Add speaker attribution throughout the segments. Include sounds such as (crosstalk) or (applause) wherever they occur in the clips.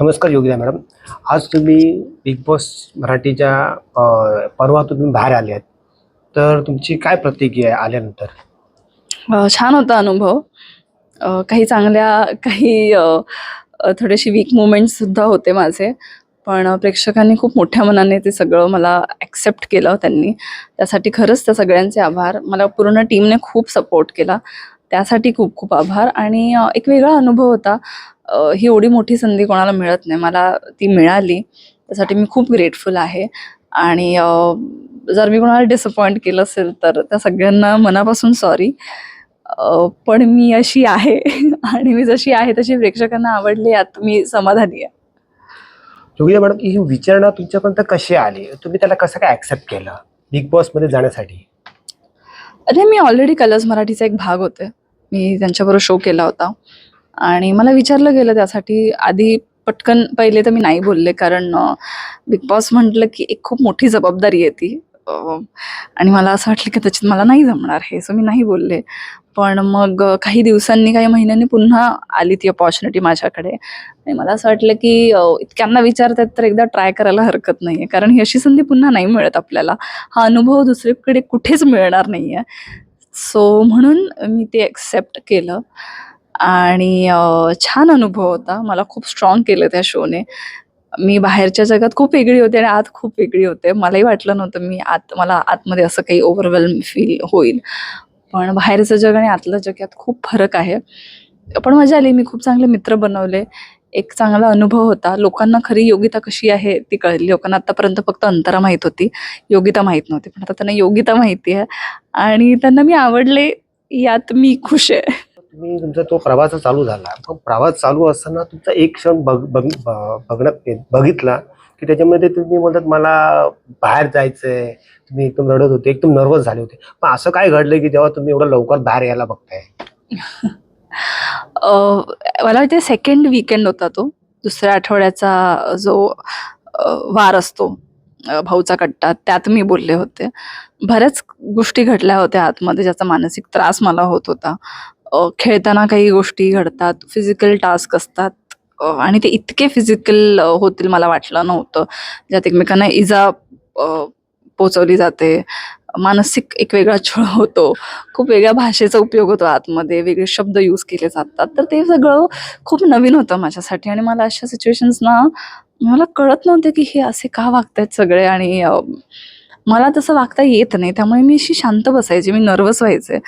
Speaker 1: नमस्कार योगिता मॅडम. आज तुम्ही बिग बॉस मराठीच्या परवा पर्वातून तुम्ही बाहेर आले आहेत. तर तुमची काय प्रतिक्रिया आहे आल्यानंतर?
Speaker 2: छान होता अनुभव. काही चांगल्या काही थोडेसे वीक मुमेंटसुद्धा होते माझे. पण प्रेक्षकांनी खूप मोठ्या मनाने ते सगळं मला ॲक्सेप्ट केलं त्यांनी. त्यासाठी खरंच त्या सगळ्यांचे आभार. मला पूर्ण टीमने खूप सपोर्ट केला. त्यासाठी खूप खूप आभार. आणि एक वेगळा अनुभव होता. ही एवढी मोठी संधी कोणाला मिळत नाही. मला ती मिळाली. त्यासाठी मी खूप ग्रेटफुल आहे. आणि जर मी कोणाला डिसअपॉइंट केलं असेल तर त्या सगळ्यांना मनापासून सॉरी पण मी अशी आहे. (laughs) आणि मी जशी आहे तशी प्रेक्षकांना आवडली. यात मी समाधानी आहे.
Speaker 1: योगिता मॅडम ही विचारणा तुमच्यापर्यंत कशी आली? तुम्ही त्याला कसं काय ॲक्सेप्ट केलं? बिग बॉसमध्ये जाण्यासाठी?
Speaker 2: अरे मी ऑलरेडी कलर्स मराठीचा एक भाग होते. मी त्यांच्याबरोबर शो केला होता. आणि मला विचारलं गेलं त्यासाठी. आधी पटकन पहिले तर मी नाही बोलले कारण बिग बॉस म्हटलं की एक खूप मोठी जबाबदारी आहे ती. आणि मला असं वाटलं की त्याच्यात मला नाही जमणार हे सो मी नाही बोलले. पण मग काही दिवसांनी काही महिन्यांनी पुन्हा आली ती अपॉर्च्युनिटी माझ्याकडे. आणि मला असं वाटलं की इतक्यांना विचारतात तर एकदा ट्राय करायला हरकत नाही आहे कारण ही अशी संधी पुन्हा नाही मिळत आपल्याला. हा अनुभव दुसरीकडे कुठेच मिळणार नाही आहे सो म्हणून मी ते ॲक्सेप्ट केलं. आणि छान अनुभव होता. मला खूप स्ट्रॉंग केलं त्या शोने मी बाहेरच्या जगात खूप वेगळी होते आणि आत खूप वेगळी होते. मलाही वाटलं नव्हतं मी आत मला आतमध्ये असं काही ओव्हरवेल्म फील होईल. पण बाहेरचं जग आणि आतलं जग यात खूप फरक आहे. पण मजा आली. मी खूप चांगले मित्र बनवले. एक चांगला अनुभव होता. लोकांना खरी योगिता कशी आहे ती कळली. लोकांना आतापर्यंत फक्त अंतरा माहीत होती. योगिता माहीत नव्हती. पण आता त्यांना योगिता माहिती आहे. आणि त्यांना मी आवडले यात मी खुश आहे.
Speaker 1: तुम्ही तुमचा तो प्रवास चालू झाला. मग प्रवास चालू असताना तुमचा एक क्षण बघ बघ ब- बघण्यात बघितला की त्याच्यामध्ये तुम्ही बोलतात मला बाहेर जायचंय. तुम्ही एकदम रडत होते एकदम नर्वस झाले होते. पण असं काय घडलं की जेव्हा तुम्ही एवढं लवकर बाहेर यायला बघताय?
Speaker 2: मला वाटते सेकंड वीकेंड होता तो. दुसऱ्या आठवड्याचा जो वार असतो भाऊचा कट्टा त्यात मी बोलले होते. बऱ्याच गोष्टी घडल्या होत्या आतमध्ये ज्याचा मानसिक त्रास मला होत होता. खेळताना काही गोष्टी घडतात फिजिकल टास्क असतात. आणि ते इतके फिजिकल होतील मला वाटलं नव्हतं. ज्यात एकमेकांना इजा पोचवली जाते. मानसिक एक वेगळा छळ होतो. खूप वेगळ्या भाषेचा उपयोग होतो आतमध्ये. वेगळे शब्द यूज केले जातात. तर ते सगळं खूप नवीन होतं माझ्यासाठी. आणि मला अशा सिच्युएशन्सना मला कळत नव्हते की हे असे का वागतायत सगळे. आणि मला तसं वागता येत नाही. त्यामुळे मी अशी शांत बसायची. मी नर्वस व्हायचे.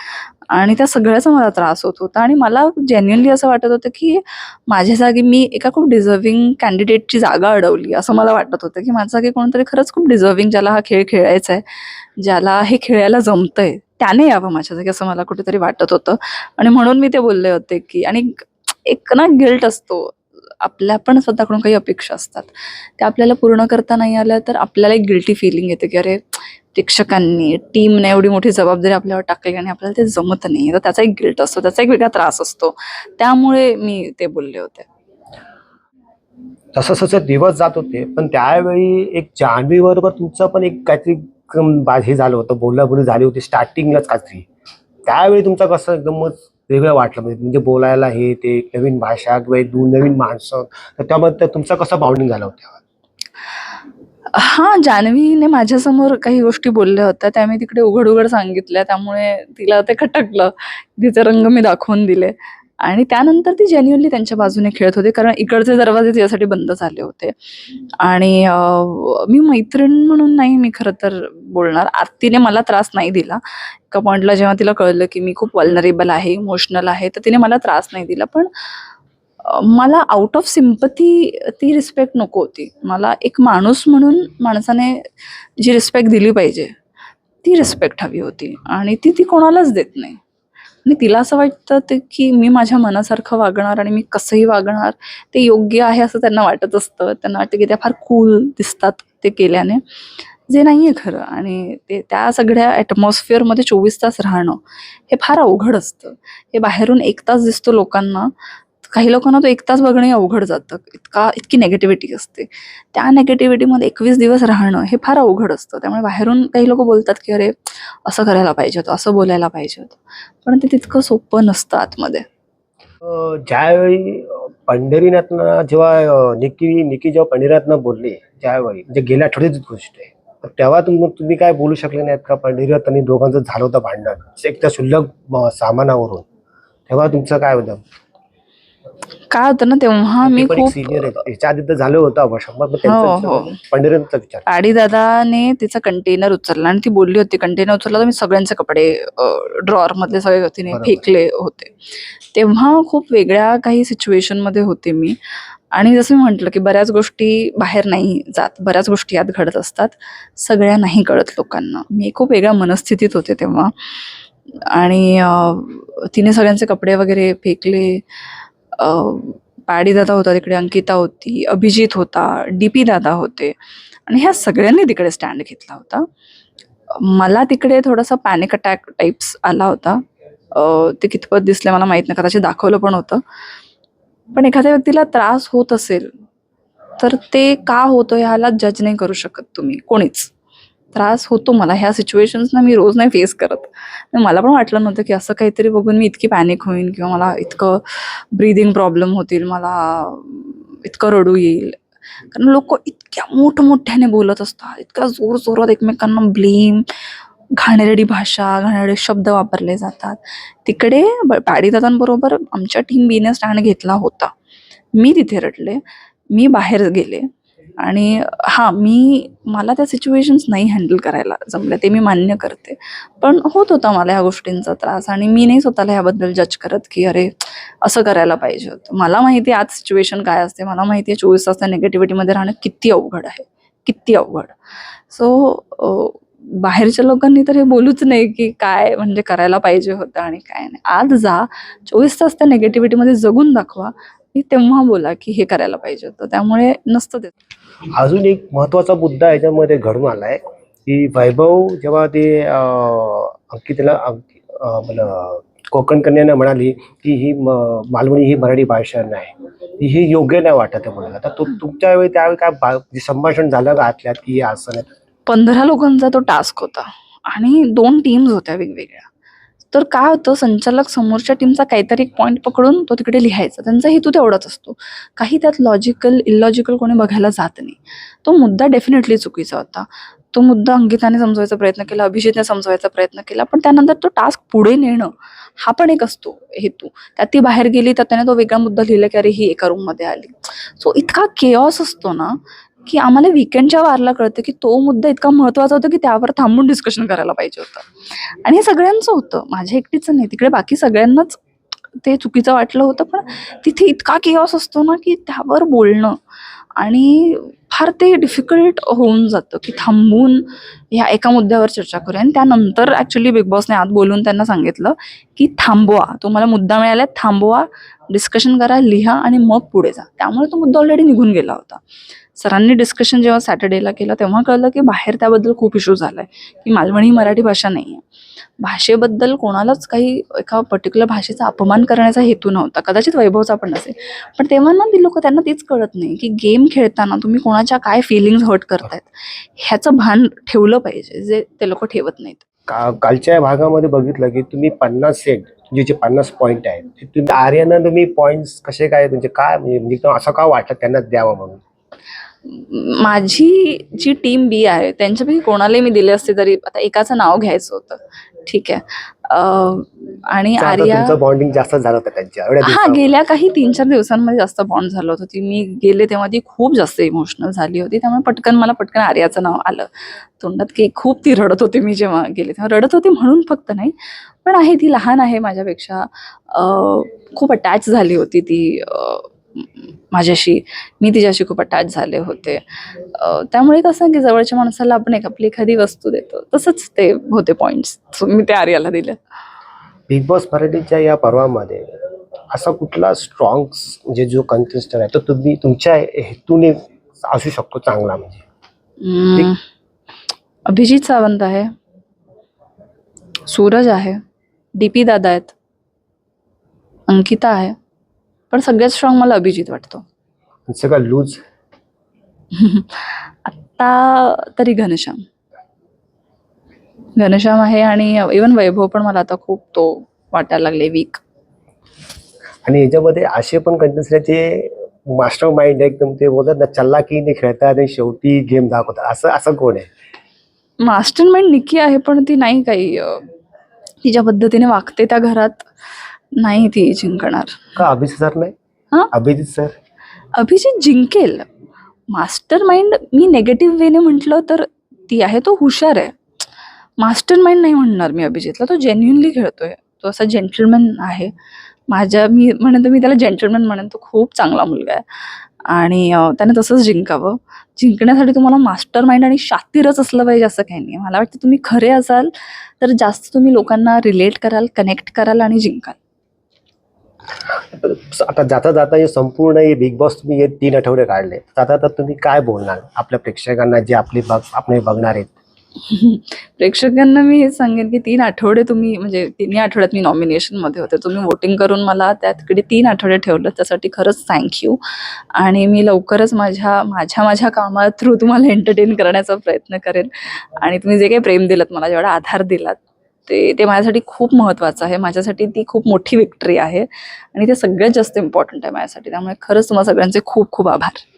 Speaker 2: आणि त्या सगळ्याचा मला त्रास होत होता. आणि मला जेन्युअनली असं वाटत होतं की माझ्या जागी मी एका खूप डिझर्विंग कॅन्डिडेटची जागा अडवली. असं मला वाटत होतं की माझ्या जागी कोणतरी खरंच खूप डिझर्विंग ज्याला हा खेळ खेळायचा आहे ज्याला हे खेळायला जमतंय त्याने यावं माझ्या जागी असं मला कुठेतरी वाटत होतं. आणि म्हणून मी ते बोलले होते की आणि एक ना गिल्ट असतो. आपल्या पण स्वतःकडून काही अपेक्षा असतात. त्या आपल्याला पूर्ण करता नाही आल्या तर आपल्याला एक गिल्टी फिलिंग येते की अरे प्रेक्षकांनी टीमने एवढी मोठी जबाबदारी आपल्यावर टाकली आणि आपल्याला ते जमत नाही. तर त्याचा एक गिल्ट असतो त्याचा एक वेगळा त्रास असतो. त्यामुळे मी ते बोलले होते.
Speaker 1: तसं तसं दिवस जात होते पण त्यावेळी एक जान्हवी बरोबर तुमचं पण एक काहीतरी हे झालं होतं बोलाबोली झाली होती स्टार्टिंगलाच काहीतरी. त्यावेळी तुमचं कसं एकदमच वेगळं वाटलं? म्हणजे म्हणजे बोलायला हे ते नवीन भाषा किंवा दोन नवीन माणसं तर त्यामध्ये तुमचं कसं बाउंडिंग झालं होतं?
Speaker 2: हा जान्हवीने माझ्यासमोर काही गोष्टी बोलल्या होत्या. त्या मी तिकडे उघड उघड सांगितल्या. त्यामुळे तिला ते खटकलं. तिचे रंग मी दाखवून दिले. आणि त्यानंतर ती जेन्युअनली त्यांच्या बाजूने खेळत होते. कारण इकडचे दरवाजे तिच्यासाठी बंद झाले होते. आणि मी मैत्रीण म्हणून नाही मी खरं तर बोलणार. आरतीने मला त्रास नाही दिला. एका पॉईंटला जेव्हा तिला कळलं की मी खूप वल्नरेबल आहे इमोशनल आहे तर तिने मला त्रास नाही दिला. पण मला आउट ऑफ सिम्पथी ती रिस्पेक्ट नको होती. मला एक माणूस म्हणून माणसाने जी रिस्पेक्ट दिली पाहिजे ती रिस्पेक्ट हवी होती. आणि ती ती कोणालाच देत नाही. आणि तिला असं वाटतं ते की मी माझ्या मनासारखं वागणार आणि मी कसंही वागणार ते योग्य आहे असं त्यांना वाटत असतं. त्यांना वाटतं की त्या फार कूल दिसतात ते केल्याने. जे नाही आहे खरं. आणि ते त्या सगळ्या ॲटमॉस्फिअरमध्ये चोवीस तास राहणं हे फार अवघड असतं. हे बाहेरून एक तास दिसतो लोकांना. काही लोकांना तो एक तास बघणे अवघड जातं. इतका इतकी नेगेटिव्हिटी असते. त्या नेगेटिव्हिटीमध्ये एकवीस दिवस राहणं हे फार अवघड असतं. त्यामुळे बाहेरून काही लोक बोलतात की अरे असं करायला पाहिजे होतं असं बोलायला पाहिजे होतं. पण ते तितकं सोपं नसतं आतमध्ये.
Speaker 1: ज्यावेळी अं, पंढरीनाथनं जेव्हा निकी निकी जेव्हा पंढरीनाथनं बोलली त्यावेळी म्हणजे गेल्या आठवड्याची गोष्ट आहे तर तेव्हा तुम तुम्ही काय बोलू शकले नाहीत का? पंढरीनाथ आणि दोघांचं झालं होतं भांडण. एक तर शुल्लक सामानावरून. तेव्हा तुमचं काय होतं?
Speaker 2: काय होतं ना तेव्हा मी खूप
Speaker 1: सिनियर याच्या आधी तर झालं होतं मग
Speaker 2: हो, हो.
Speaker 1: पंढरीनाथचा विचार.
Speaker 2: आडी दादाने तिचा कंटेनर उचलला आणि ती बोलली होती कंटेनर उचलला तर मी सगळ्यांचे कपडे ड्रॉअर मधले सगळे तिने. फेकले होते. तेव्हा खूप वेगळ्या काही सिच्युएशनमध्ये होते मी. आणि जसं मी म्हटलं की बऱ्याच गोष्टी बाहेर नाही जात बऱ्याच गोष्टी यात घडत असतात सगळ्या नाही कळत लोकांना. मी खूप वेगळ्या मनस्थितीत होते तेव्हा. आणि तिने सगळ्यांचे कपडे वगैरे फेकले. पॅडी दादा होता तिकडे अंकिता होती अभिजित होता डी पी दादा होते. आणि ह्या सगळ्यांनी तिकडे स्टँड घेतला होता. मला तिकडे थोडासा पॅनिक अटॅक टाईप्स आला होता. ते कितपत दिसले मला माहीत नाही कदाचित दाखवलं पण होतं. पण एखाद्या व्यक्तीला त्रास होत असेल तर ते का होतं ह्याला जज नाही करू शकत तुम्ही कोणीच. त्रास होतो मला. ह्या सिच्युएशन्सना मी रोज नाही फेस करत. मला पण वाटलं नव्हतं की असं काहीतरी बघून मी इतकी पॅनिक होईन किंवा मला इतकं ब्रीदिंग प्रॉब्लेम होतील मला इतकं रडू येईल. कारण लोक इतक्या मोठमोठ्याने बोलत असतात इतक्या जोर जोरात एकमेकांना ब्लेम घाणेरडी भाषा घाणेरडे शब्द वापरले जातात. तिकडे पाडीदादांबरोबर आमच्या टीम बीने स्टँड घेतला होता. मी तिथे रडले मी बाहेर गेले. आणि हां मी मला त्या सिच्युएशन्स नाही हँडल करायला जमल्या ते मी मान्य करते. पण होत होता मला ह्या गोष्टींचा त्रास आणि मी नाही स्वतःला ह्याबद्दल जज करत की अरे असं करायला पाहिजे होतं. मला माहिती आहे आज सिच्युएशन काय असते. मला माहिती आहे चोवीस तास त्या निगेटिव्हिटीमध्ये राहणं किती अवघड आहे. किती अवघड. सो बाहेरच्या लोकांनी तर हे बोलूच नाही की काय म्हणजे करायला पाहिजे होतं आणि काय नाही. आज जा चोवीस तास त्या निगेटिव्हिटीमध्ये जगून दाखवा. की तेव्हा बोला की हे करायला पाहिजे होतं. त्यामुळे नसतं ते
Speaker 1: अजून एक महत्त्वाचा मुद्दा याच्यामध्ये घडून आलाय की वैभव जेव्हा ते अंकितला आपलं कोकण कन्यानं म्हणाली की ही मालवणी ही मराठी भाषा नाही. ही योग्य नाही वाटत आहे आता तु- तुमच्या वेळी त्यावेळी काय संभाषण झालं का आतल्यात की असं नाही?
Speaker 2: पंधरा लोकांचा तो टास्क होता. आणि दोन टीम्स होत्या वेगवेगळ्या. तर काय होतं संचालक समोरच्या टीमचा काहीतरी एक पॉईंट पकडून तो तिकडे लिहायचा. त्यांचा हेतू तेवढाच असतो. काही त्यात लॉजिकल इलॉजिकल कोणी बघायला जात नाही. तो मुद्दा डेफिनेटली चुकीचा होता. तो मुद्दा अंकिताने समजवायचा प्रयत्न केला अभिजितने समजवायचा प्रयत्न केला पण त्यानंतर तो टास्क पुढे नेणं हा पण एक असतो हेतू. त्यात ती बाहेर गेली तर त्याने तो वेगळा मुद्दा लिहिला की अरे ही एका रूममध्ये आली. सो इतका केऑस असतो ना की आम्हाला विकेंडच्या वारला कळतं की तो मुद्दा इतका महत्त्वाचा होता की त्यावर थांबून डिस्कशन करायला पाहिजे होतं. आणि हे सगळ्यांचं होतं. माझ्या एकटीचं नाही. तिकडे बाकी सगळ्यांनाच ते चुकीचं वाटलं होतं पण तिथे इतका केऑस असतो ना की त्यावर बोलणं आणि फार ते डिफिकल्ट होऊन जातं की थांबून ह्या एका मुद्द्यावर चर्चा करूया. आणि त्यानंतर ॲक्च्युली बिग बॉसने आत बोलून त्यांना सांगितलं की थांबवा. तुम्हाला मुद्दा मिळाला थांबवा. डिस्कशन करा लिहा आणि मग पुढे जा. त्यामुळे तो मुद्दा ऑलरेडी निघून गेला होता. सरांनी डिस्कशन जेव्हा सॅटर्डेला केलं तेव्हा कळलं की बाहेर त्याबद्दल खूप इश्यू झालाय की मालवणी ही मराठी भाषा नाही आहे भाषेबद्दल कोणालाच काही एका पर्टिक्युलर भाषेचा अपमान करण्याचा हेतू नव्हता कदाचित वैभवचा पण नसेल. पण तेव्हा ना ती लोक त्यांना तेच कळत नाही की गेम खेळताना तुम्ही कोणाच्या काय फिलिंग्स हर्ट करतायत ह्याचं भान ठेवलं पाहिजे जे ते लोक ठेवत नाहीत.
Speaker 1: का कालच्या भागामध्ये बघितलं की तुम्ही पन्नास सेट जे जे पन्नास पॉईंट आहेत ते तुम्ही आर्यांना तुम्ही पॉईंट्स कसे काय म्हणजे काय म्हणजे म्हणजे असं का वाटत त्यांना द्यावं म्हणून?
Speaker 2: माझी जी टीम बी आहे त्यांच्यापैकी कोणालाही मी दिले असते तरी आता एकाचं नाव घ्यायचं होतं. ठीक आहे. आणि आर्या
Speaker 1: बॉन्डिंग जास्त झालं होतं त्यांच्या
Speaker 2: हा. गेल्या काही तीन चार दिवसांमध्ये जास्त बॉन्ड झालं होतं. ती मी गेले तेव्हा ती खूप जास्त इमोशनल झाली होती. त्यामुळे पटकन मला पटकन आर्याचं नाव आलं. तोंडात की खूप ती रडत होती मी जेव्हा गेले तेव्हा. रडत होती म्हणून फक्त नाही पण आहे ती लहान आहे माझ्यापेक्षा. खूप अटॅच झाली होती ती माझ्याशी मी तिच्याशी खूप अटॅच झाले होते. त्यामुळे कसं की जवळच्या माणसाला आपण एक आपली एखादी वस्तू देतो तसंच ते होते पॉइंट्स मी ते आर्याला दिले
Speaker 1: बिग बॉस मराठीच्या या पर्वामध्ये असा कुठला स्ट्रॉंग म्हणजे जो कंटेस्टंट आहे तो तुम्ही तुमच्या हेतूने असू शकतो चांगला म्हणजे?
Speaker 2: अभिजित सावंत आहे. सूरज आहे. डीपी दादा आहेत. अंकिता आहे. पण सगळ्यात स्ट्रॉंग मला अभिजित वाटतो.
Speaker 1: सगळं लूज (laughs)
Speaker 2: आत्ता तरी घनश्याम. घनश्याम आहे आणि इवन वैभव पण मला आता खूप तो वाटायला लागले वीक
Speaker 1: आणि याच्यामध्ये असे पण जे मास्टर माइंड एकदम ते बोलतात ना चल्लाकीने खेळतात आणि शेवटी गेम दाखवतात. असं असं कोण आहे?
Speaker 2: मास्टर माइंड निकी आहे पण ती नाही काही तिच्या पद्धतीने वागते त्या घरात. नाही ती जिंकणार.
Speaker 1: का अभिजित सर नाही?
Speaker 2: हा?
Speaker 1: अभिजित सर?
Speaker 2: अभिजित जिंकेल. मास्टर माइंड मी नेगेटिव्ह वेने म्हटलं तर ती आहे तो हुशार आहे. मास्टर माइंड नाही म्हणणार मी अभिजितला तो जेन्युनली खेळतोय. तो असा जेंटलमॅन आहे. माझ्या मी म्हणेन तर मी त्याला जेंटलमॅन म्हणेन तो खूप चांगला मुलगा आहे. आणि अं, त्याने तसंच जिंकावं. जिंकण्यासाठी तुम्हाला मास्टर माइंड आणि शातीरच असलं पाहिजे असं काही नाही. मला वाटतं तुम्ही खरे असाल तर जास्त तुम्ही लोकांना रिलेट कराल कनेक्ट कराल आणि जिंकाल.
Speaker 1: आता जाता जाता हे संपूर्ण हे बिग बॉस तुम्ही हे तीन आठवडे काढले. जाता जाता तुम्ही काय बोलणार? आपल्या प्रेक्षकांना जे आपले बघ आपले बघणार आहेत. (laughs)
Speaker 2: प्रेक्षकांना मी हे सांगेन की तीन आठवडे तुम्ही म्हणजे तिन्ही आठवड्यात मी नॉमिनेशनमध्ये होते. तुम्ही वोटिंग करून मला त्याकडे तीन आठवडे ठेवलं त्यासाठी खरंच थँक्यू आणि मी लवकरच माझ्या माझ्या माझ्या कामा थ्रू तुम्हाला एंटरटेन करण्याचा प्रयत्न करेन. आणि तुम्ही जे काही प्रेम दिलं मला जेवढा आधार दिलात ते ते माझ्यासाठी खूप महत्त्वाचं आहे. माझ्यासाठी ती खूप मोठी विक्टरी आहे. आणि ते सगळ्यात जास्त इम्पॉर्टंट आहे माझ्यासाठी. त्यामुळे खरंच तुम्हाला सगळ्यांचे खूप खूप आभार.